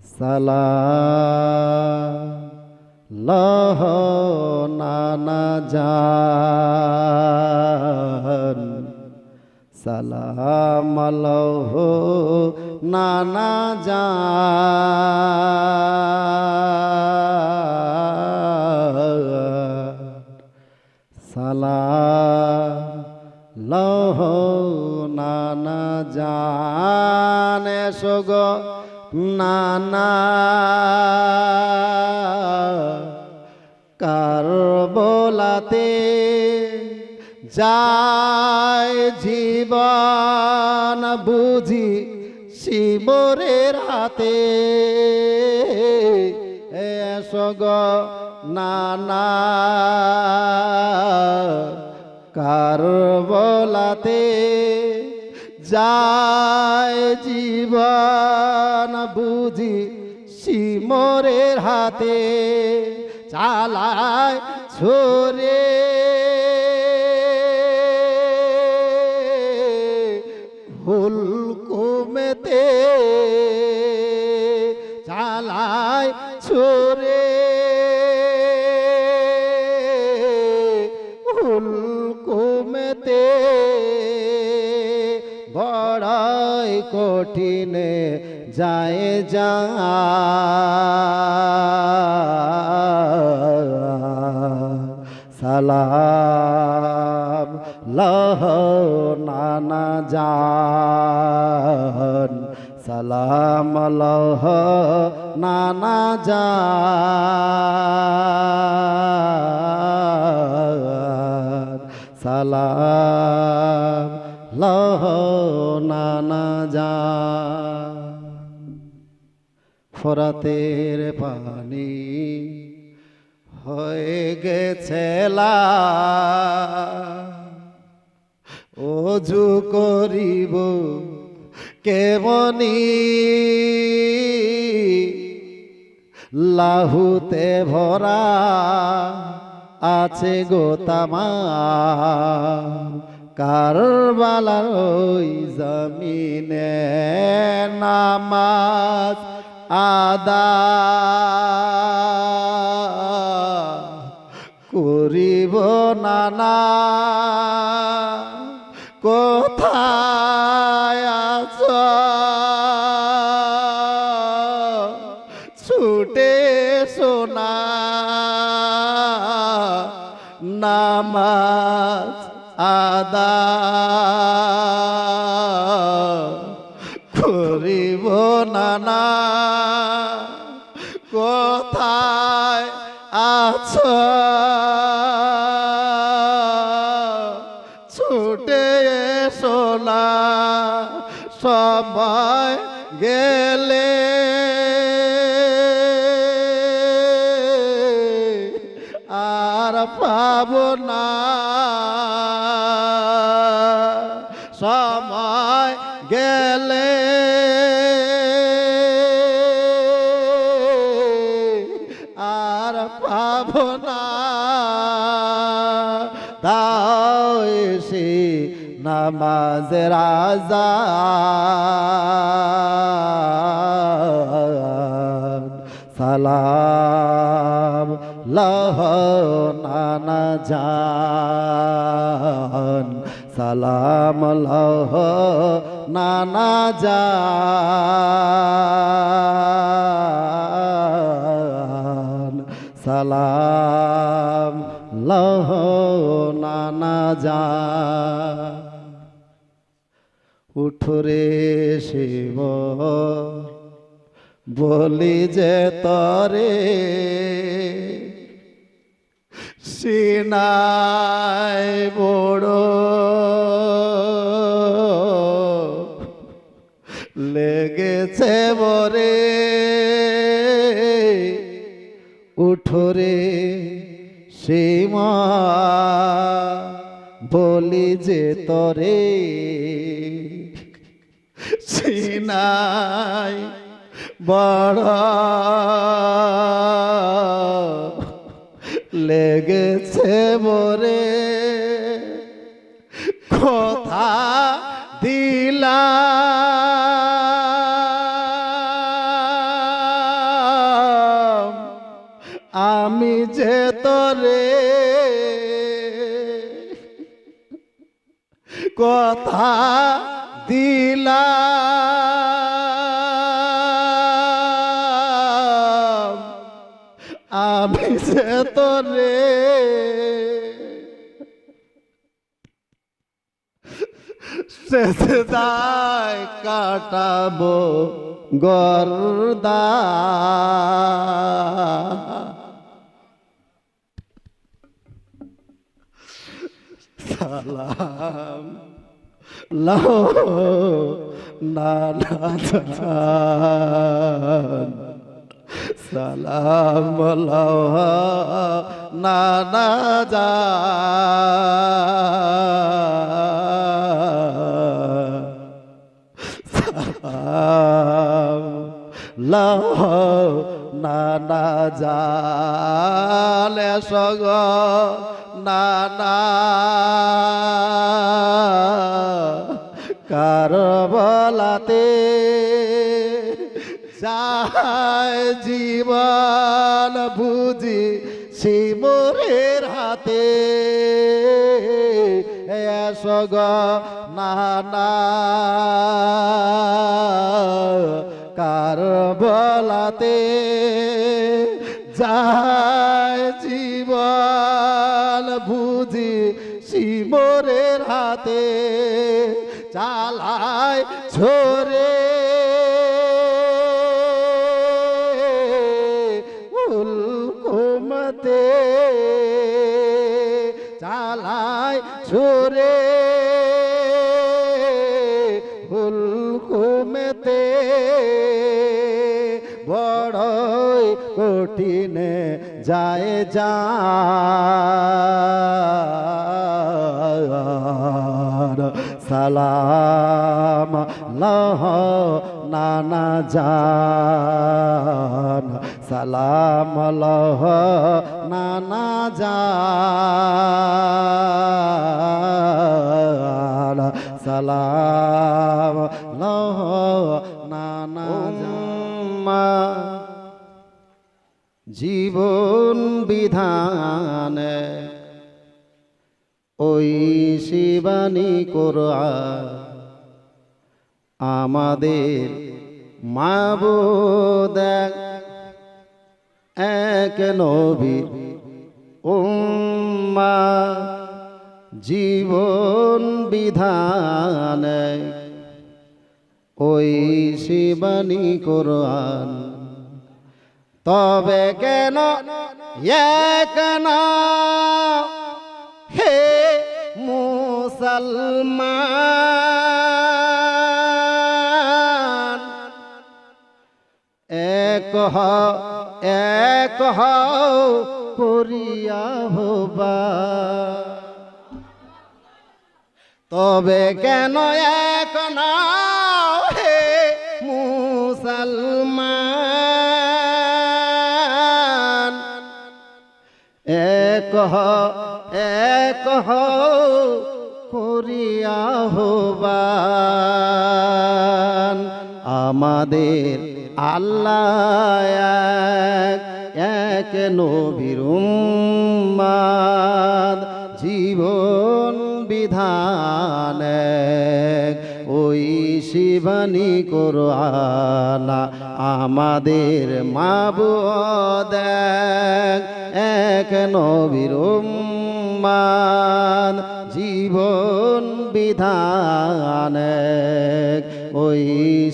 সালাহ নানা জান সালাম আলহ নানা জান সালাহ নানা জান এসোগ নানা কারবলাতে যায় জীবন বুঝি শিবরে হাতে এসগ নানা কারবলাতে যায় জীবন বুঝি সিমরের হাতে চালায় ছোরে কঠিনে যায় যা। সালাম লহ নানা জান। সালাম লহ নানা জান। সালাম ফরাতের পানি হয়ে গেছে অজু করিব কেমনি? লাহুতে ভরা আছে গোতামা কারবালার ওই জমিনে নামাজ আদা করিব নানা কোথায় আছো? ছুটে সোনা নামাজ আদা সময় গেলে। আর পাব না। সময় গেলে। আর পাব না। দাও এসে নামাজের আজান। সালাম লহ নানা জান। সালাম লহ নানা জান। সালাম লহ নানা জান। উঠরে শিব। বলি যে তরে সিনাই বড়। লেগেছে বরে। উঠরে সীমা বলি যে তরে সিনাই বড় লেগেছে মোরে। কথা দিলা। আমি যে তরে কথা দিলাম। সেদায় কাটাবো গরদা। সালাম লাও জান। সালাম লাও নানা জান। লাও নানা জালে সগ নানা কারবলাতে যায় জীবন বুঝি শিমরের হাতে। সগ নানা কারবলাতে যায় জীবন বুঝি শিমরের হাতে চালায় ছোরে যায় যা। সালাম লহ নানা জান। সালাম লহ নানা জান। সালাম লহ জীবন বিধানে। ওই শিবানী কোরআ আমাদের মাবুদ। এক নবীর উম্মা জীবন বিধানে। ওই শিবানী কোরআন তবে কেন এক হে মুসলমান, এক হ এক হও করিয়া হবা। তবে কেন এক না? এক করিয়া হবান। আমাদের আল্লাহ এক এক নবীর জীবন বিধান ওই শিবানী কোরআনা আমাদের মাবুদ এক নবীর জীবন বিধান ওই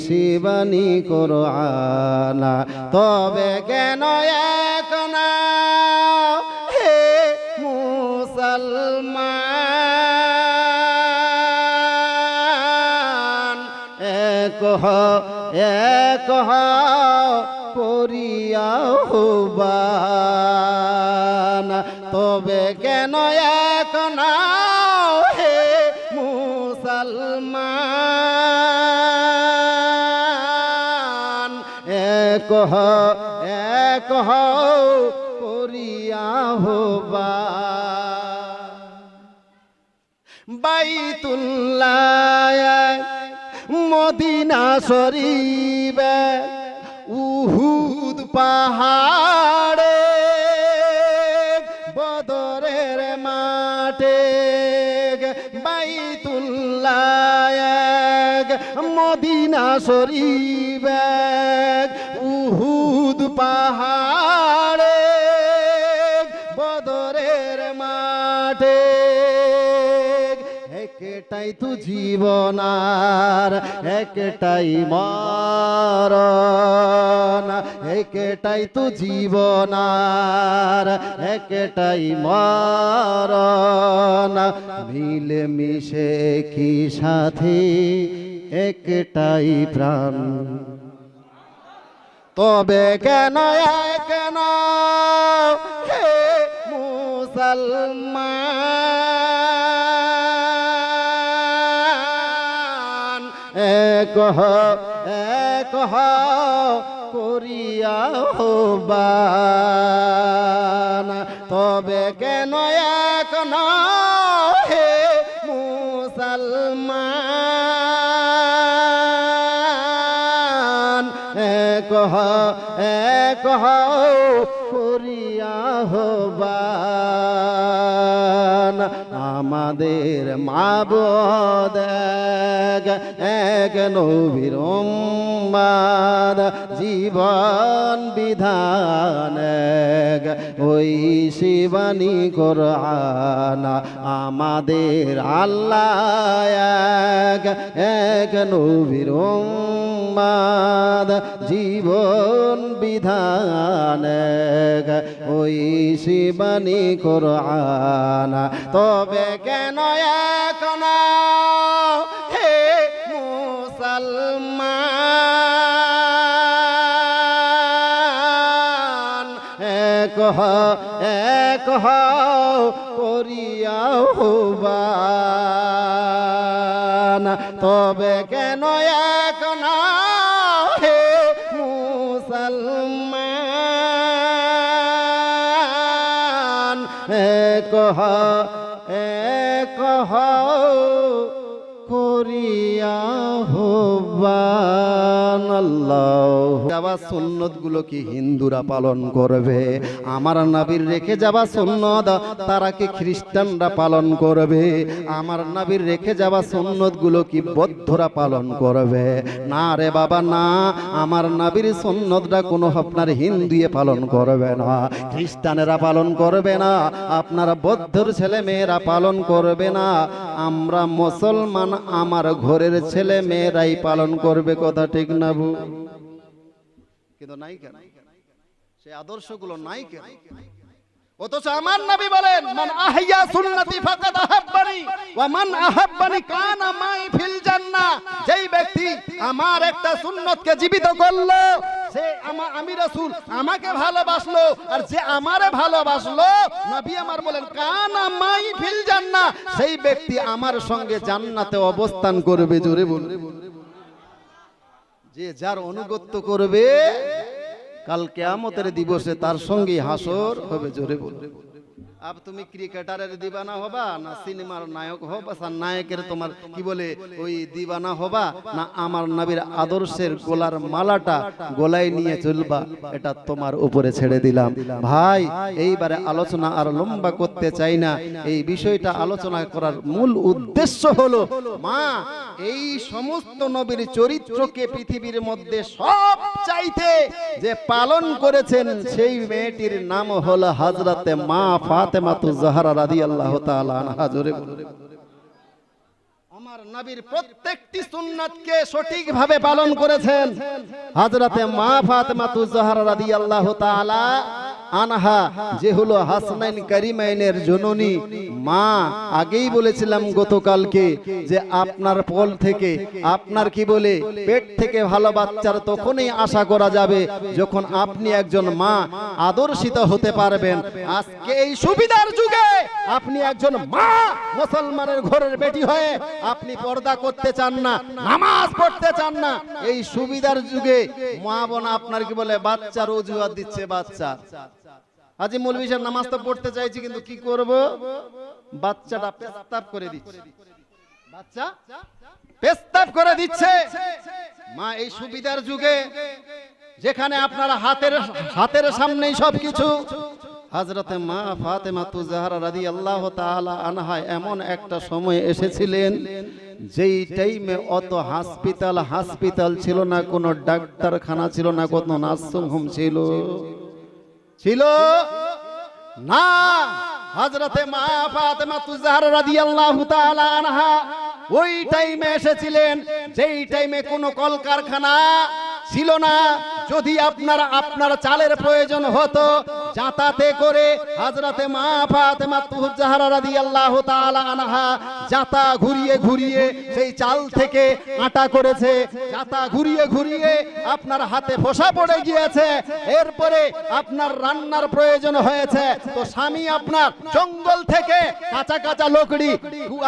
শিবানী কোরআনা, তবে কেন এক না? হে মুসলমান, এক এক হ করিয়া হবান তবে কেন এক হে মুসলমান? এক এক করিয়া হবা। বাইতুল্লাহ মদিনা শরীফ উহুদ পাহাড়ে এক উহুদ পাহাড়ে, বদরের মাঠে। একটাই তু জীবনার একটাই মরণ। একটাই তু জীবনার একটাই মরণ। মিলে মিশে কি সাথে একটাই প্রাণ। তবে কেন কেন? হে মুসলমান, এক এক করিয়া হবান। তবে কেন এক ন এক হ করিয়া হবান। আমাদের মাবদ এক এক নবীর জীবন বিধান ওই শিবানী কোরআন আমাদের আল্লাহ এক এক নবীর উম্মাদ জীবন বিধান ওই শিবানী কোরআন। তবে কেন এখন হে মুসলমান? এক হ এক হ করিয়া তবে কেন এক না এক হ এক করিয়া হবান আল্লাহ। যাওয়া সুন্নতগুলো কি হিন্দুরা পালন করবে? আমার নাবির রেখে যাওয়া সুন্নত, তারা কি খ্রিস্টানরা পালন করবে? আমার নাবির রেখে যাওয়া সুন্নতগুলো কি বৌদ্ধরা পালন করবে? না রে বাবা, না। আমার নাবির সুন্নতটা কোনো আপনার হিন্দুয়ে পালন করবে না, খ্রিস্টানেরা পালন করবে না, আপনার বৌদ্ধর ছেলে মেয়েরা পালন করবে না। আমরা মুসলমান, আমার ঘরের ছেলে মেয়েরাই পালন করবে, কথা ঠিক না বু কিন্তু নাই কেন? সেই আদর্শগুলো নাই কেন? অথচ আমার নবী বলেন, মান আহইয়া সুন্নতি ফাকাদ আহাব্বানি, ওয়া মান আহাব্বানি কানা মাই ফিল জান্নাহ যেই ব্যক্তি আমার একটা সুন্নতকে জীবিত করল, সে আমা- আমি রাসূল, আমাকে ভালোবাসলো, আর যে আমারে ভালোবাসলো, নবী আমার বলেন, কানা মাই ফিল জান্নাহ সেই ব্যক্তি আমার সঙ্গে জান্নাতে অবস্থান করবে, জোরে বলুন। যে যার অনুগত্য করবে কাল কেয়ামতের দিবসে তার সঙ্গে হাসর হবে জোরে বলবে আব তুমি ক্রিকেটারের দিবানা হবা না সিনেমার নায়ক হবা আর নায়কের তোমার কি বলে ওই দিবানা হবা না আমার নবীর আদর্শের গোলার মালাটা গোলায় নিয়ে চলবা এটা তোমার উপরে ছেড়ে দিলাম। ভাই এইবারে আলোচনা আর লম্বা করতে চাই না। এই বিষয়টা আলোচনা করার মূল উদ্দেশ্য হলো মা এই সমস্ত নবীর চরিত্রকে পৃথিবীর মধ্যে সব চাইতে যে পালন করেছেন সেই মেয়েটির নাম হল হাজরাতে মা ফাতেমাতু জাহারা রাদিয়াল্লাহু তাআলা আনহা জোরে। গতকালকে যে আপনার পল থেকে আপনার কি বলে পেট থেকে ভালো বাচ্চার তখনই আশা করা যাবে যখন আপনি একজন মা আদর্শিত হতে পারবেন। আজকে এই সুবিধার যুগে আপনি একজন মা মুসলমানের ঘরের বেটি হয়ে আপনি পর্দা করতে চান না, নামাজ পড়তে চান না, এই সুবিধার যুগে মা বোন আপনার কি বলে, বাচ্চার অজুহাত দিচ্ছে বাচ্চা। আজি মৌলভী সাহেব, নামাজ তো পড়তে চাইছি, কিন্তু কি করব? বাচ্চাটা পেস্তাব করে দিচ্ছে। বাচ্চা পেস্তাব করে দিচ্ছে। মা, এই সুবিধার যুগে যেখানে আপনার হাতের হাতের সামনেই সবকিছু হজরতে মা ফাতেমা তু জাহরা রাদি আল্লাহ তাআলা আনহা এমন একটা সময় এসেছিলেন যেই টাইমে অত হাসপাতাল হাসপাতাল ছিল না, কোনো ডাক্তারখানা ছিল না, কোনো নার্সিং হোম ছিল। ছিল? না। হজরতে মা ফাতেমা তুজাহারা আল্লাহ তাআলা আনহা ওই টাইমে এসেছিলেন যেই টাইমে কোনো কলকারখানা ছিল না যদি আপনার আপনার চালের প্রয়োজন হতো যাতাতে করে হজরতে মা ফাতেমা তুজাহারা রাদিয়াল্লাহু তাআলা আনহা যাতা ঘুরিয়ে ঘুরিয়ে সেই চাল থেকে আটা করেছে। যাতা ঘুরিয়ে ঘুরিয়ে আপনার হাতে ফোসা পড়ে গিয়েছে। এরপরে আপনার রান্নার প্রয়োজন হয়েছে। তো স্বামী আপনার জঙ্গল থেকে কাঁচা কাঁচা লোকড়ি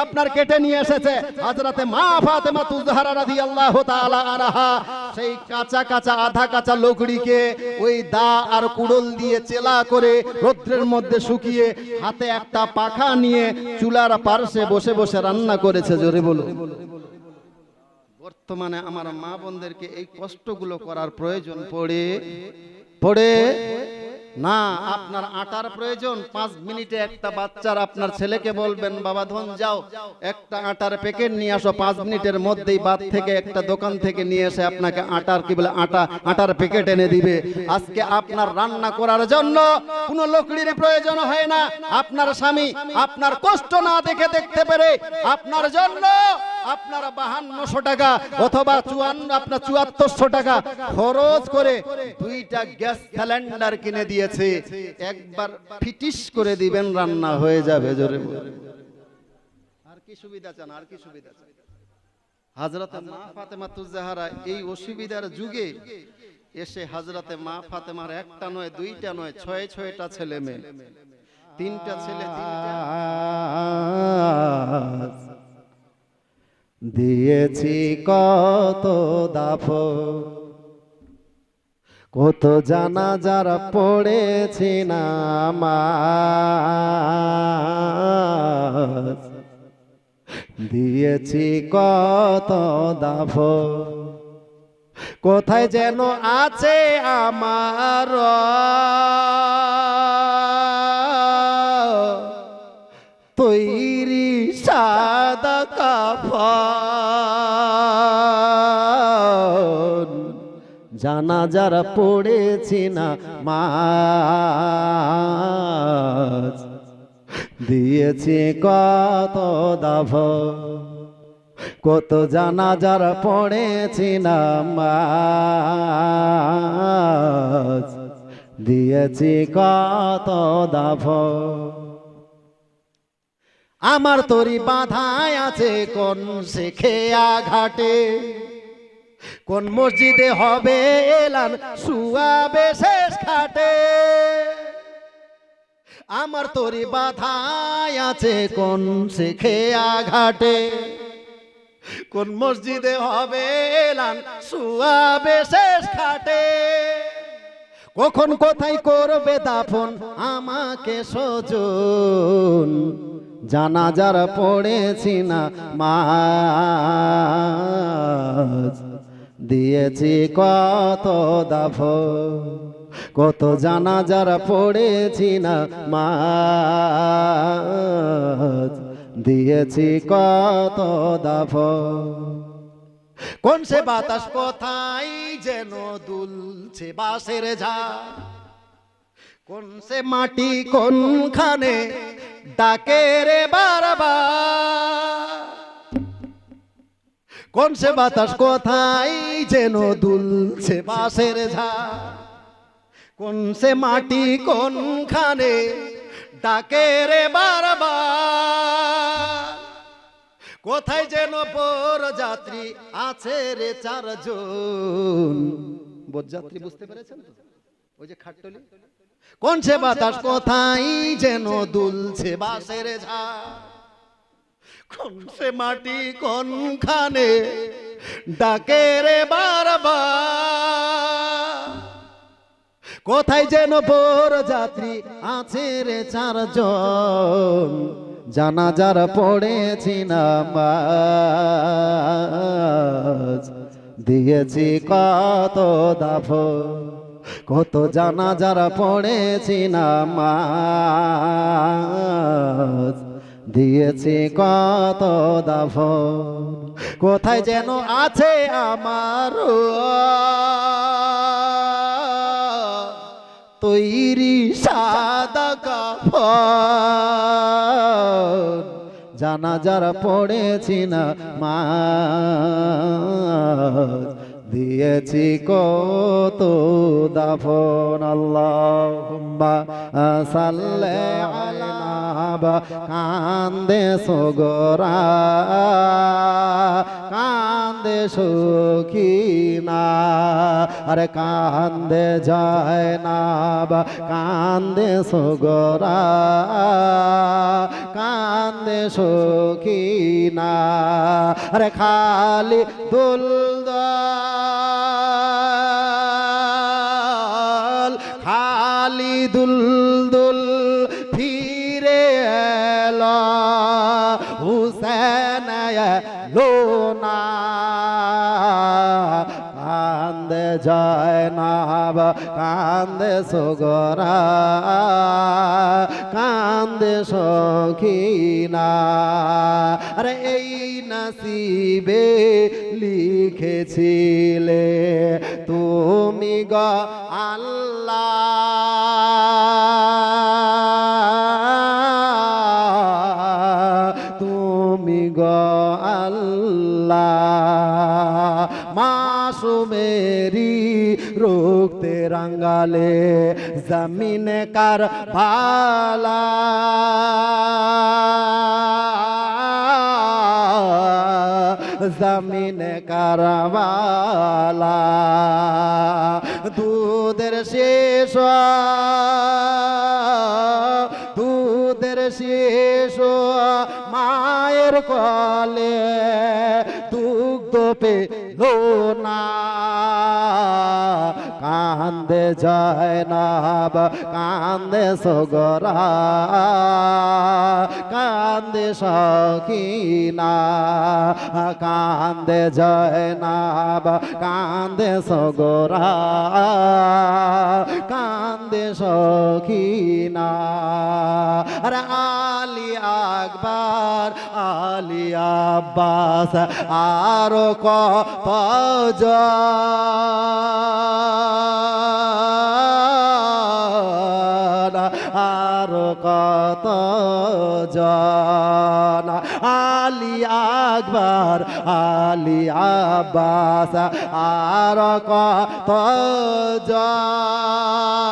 আপনার কেটে নিয়ে এসেছে। হাজরাতে মা ফাতেমা তুজহারা রাদিয়াল্লাহু তাআলা আনহা সেই কাঁচা কাঁচা আধা কাঁচা লোকড়িকে ওই দা আর কুড়ল দিয়ে চেলা করে রৌদ্রের মধ্যে শুকিয়ে হাতে একটা পাখা নিয়ে চুলার পার্শ্বে বসে বসে রান্না করেছে, জোরে বলো। বর্তমানে আমার মা বোনদেরকে এই কষ্টগুলো করার প্রয়োজন পড়ে। পড়ে? না, আপনার আটার প্রয়োজন। পাঁচ মিনিটে একটা বাচ্চার আপনার ছেলেকে বলবেন, বাবা, ধন যাও, একটা আটার প্যাকেট নিয়ে আসো। পাঁচ মিনিটের মধ্যেই বাদ থেকে একটা দোকান থেকে নিয়ে এসে আপনাকে আটার কি বলে, আটা, আটার প্যাকেট এনে দিবে। আজকে আপনার রান্না করার জন্য কোনো লোকড়ির প্রয়োজন হয় না। আপনার স্বামী আপনার কষ্ট না দেখে দেখতে পেরে আপনার জন্য আপনার বাহান্নশো টাকা অথবা চুয়ান্ন, আপনার চুয়াত্তরশো টাকা খরচ করে দুইটা গ্যাস সিলিন্ডার কিনে দিয়েছে। একবার ফিটিস করে দিবেন, রান্না হয়ে যাবে জোরে আর কি সুবিধা চান, আর কি সুবিধা চান? হাজরতে ফাতেমা তুজাহারা এই অসুবিধার যুগে এসে হাজরতে মা ফাতেমার একটা নয়, দুইটা নয়, ছয়, ছয়টা ছেলে মেয়ে। তিনটা ছেলে, তিনটা দিয়েছি কত দাফ কত জানা যারা পড়েছি না। দিয়েছি কত দাফ কোথায় যেন আছে আমার তৈরি জানা যারা পড়েছি না মাছ। দিয়েছি কত দাভ, কত জানা যারা পড়েছি না মাছ। দিয়েছি কত দাভ। আমার তরি বাধায় আছে কোন শেখেয়া ঘাটে কোন মসজিদে হবে এলান? শুয়াবে শেষ খাটে। আমার তরি বাধায় আছে কোন শেখেয়া ঘাটে কোন মসজিদে হবে এলান? শুয়াবে শেষ খাটে। কখন কোথায় করবে দাফন? আমাকে সজন। জানা যারা পড়েছি না মাছ দিয়েছি কত দাফ, কত জানা যারা পড়েছি না মা দিয়েছি কত দাফ। কোন সে বাতাস কোথায় যেন দুলছে বাসের ঝা? কোন সে মাটি কোনখানে ডাকে রে বারবার? কোন সে বাতাস, কোথায় যেন দুলছে বাসের ঝা? কোন সে মাটি কোনখানে ডাকে রে বারবার? কোথায় যেন পর যাত্রী আছে রে চারজন? যাত্রী বুঝতে পেরেছেন ওই যে খাট্টলি? কোন সে বাতাস, কোথায় যেন দুলছে বাসের ঝা? কোন সে মাটি কোনখানে ডাকে রে বারবার। কোথায় যেন বড় যাত্রী আছে রে চার চারজন জানা যারা পড়েছি নামাজ। দিয়েছি কত দাফ, কত জানা যারা পড়েছি না নামাজ। দিয়েছি কত দাফন। কোথায় যেন আছে আমার তৈরি সাদা কাফন। জানাজার পড়েছি না মা দিয়েছি কত দাফন, আল্লাহুম্মা সাল্লি আলা কান্দে সগরা, কান্দে সখিনা, আরে কান্দে যায় না বা কান্দে সগরা, কান্দে সখিনা, আরে খালি দুল না বা কান্দে সোগরা কান্দে সখিনা। আরে এই নাসিবে লিখেছিলে তুমি গ রুখতে রঙ্গালে জমিনে কার ভালা জমিন কারবালা দুধের শেষ দুধের শেষ মায়ের কলে দুগ্ধ পে না। কান্দে যায় না বা কান্দে সগরা, কান্দে সখিনা কান্দে যায় না কান্দে সগরা, কান্দে সখিনা আরে আলী আকবর আলী আব্বাস আরও কত আরও কত জন আলী আকবর আলী আব্বাস আর কত জন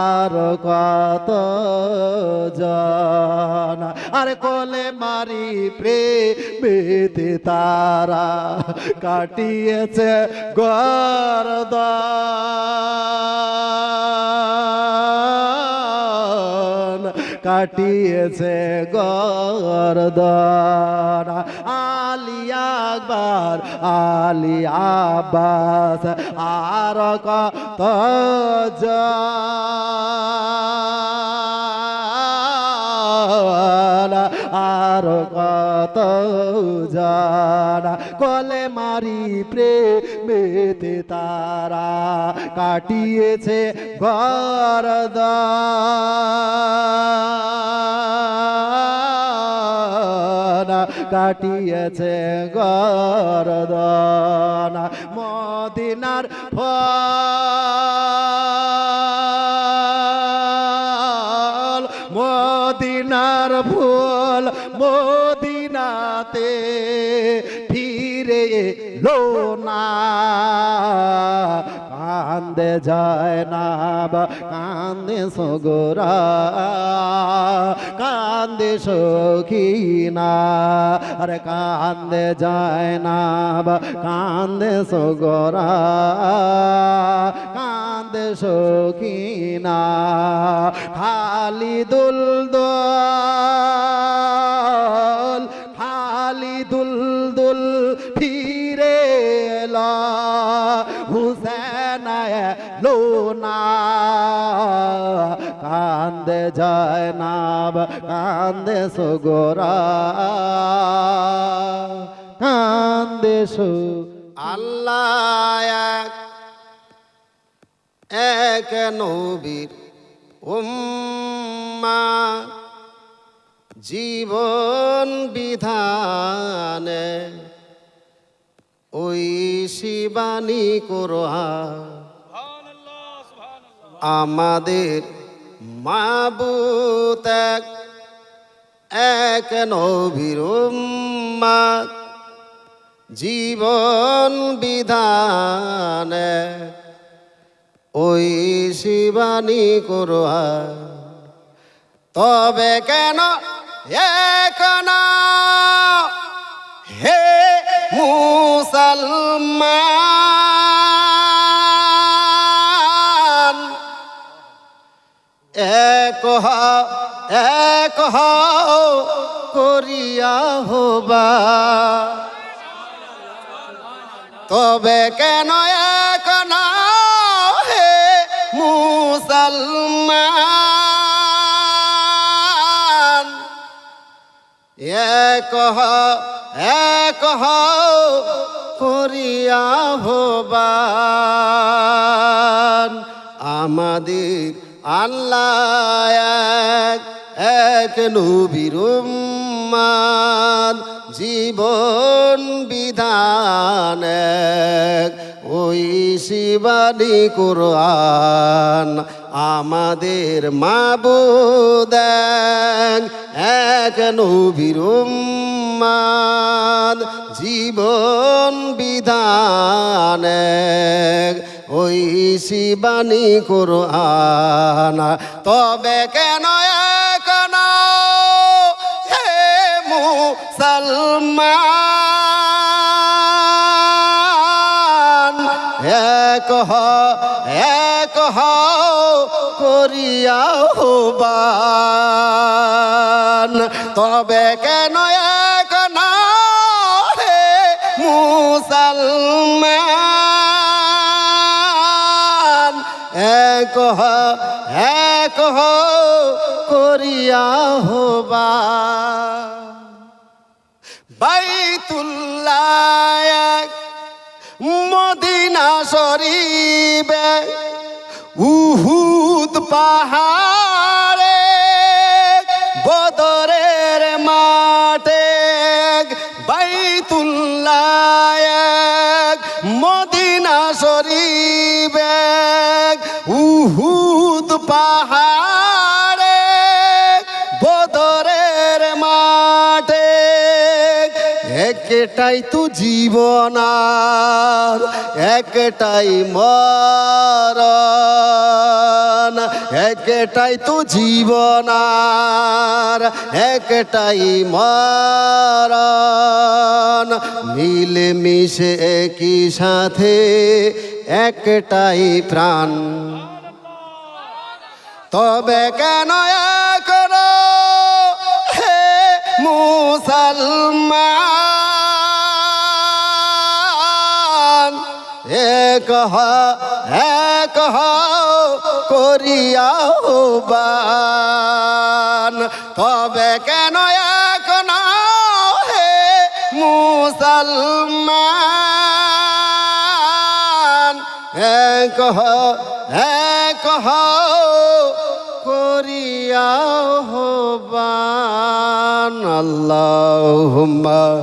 আর কত জন। আর কোলে মারি প্রেমেতে তারা কাটিয়েছে গরদান। কাটিয়েছে গরদান আলী আকবর আলী আব্বাস আর কত আর কত জানা। কলে মারি প্রেমেতে তারা কাটিয়েছে গরদানা কাটিয়েছে গরদানা মদিনার ফল যায় না কান্দে সগরা, কান্দে সখিনা আরে কান্দে যায় না কান্দে সগরা, কান্দে সখিনা খালি দুল দোল কান্দে যায় না কান্দে সুগোরা। কান্দে সু আল্লাহ এক এক নবীর উম্মা। জীবন বিধানে ওই শিবানী করোহা আমাদের মাবুত এক এক নবীর জীবন বিধানে ওই শিবানী করোহা তবে কেন এক না? হে মুসলমান এক এক করিয়া হবা। তবে কেন এক না হে মুসলমান? এক এক করিয়া হবান আমাদের আল্লাহ এক এক নবীর জীবন বিধান এক। ওই শিবানী কোরআন আমাদের মাবুদ এক, এক নবীর জীবন বিধান এক, ওই শিবানী কোরআন। তবে কেন এক না হে মুসলমান? এক হ এক হ করিয়া হবান তবে কেন এক না হে মুসলমান? এক হ এক হ করিয়া হবা। বাইতুল্লাহ মদিনা শরীবে উহুদ পাহাড়ে পাহাড়ে, বদরের মাঠে। একটাই তো জীবন আর, একটাই মরণ। একটাই তো জীবন আর, একটাই মিলে মিশে একই সাথে, একটাই প্রাণ। তবে কেন এখন হে মুসলমান? এক এক করিয়া তবে কেন এখন হে মুসলমান? এক হ এক হ করিয়া হবান আল্লাহুম্মা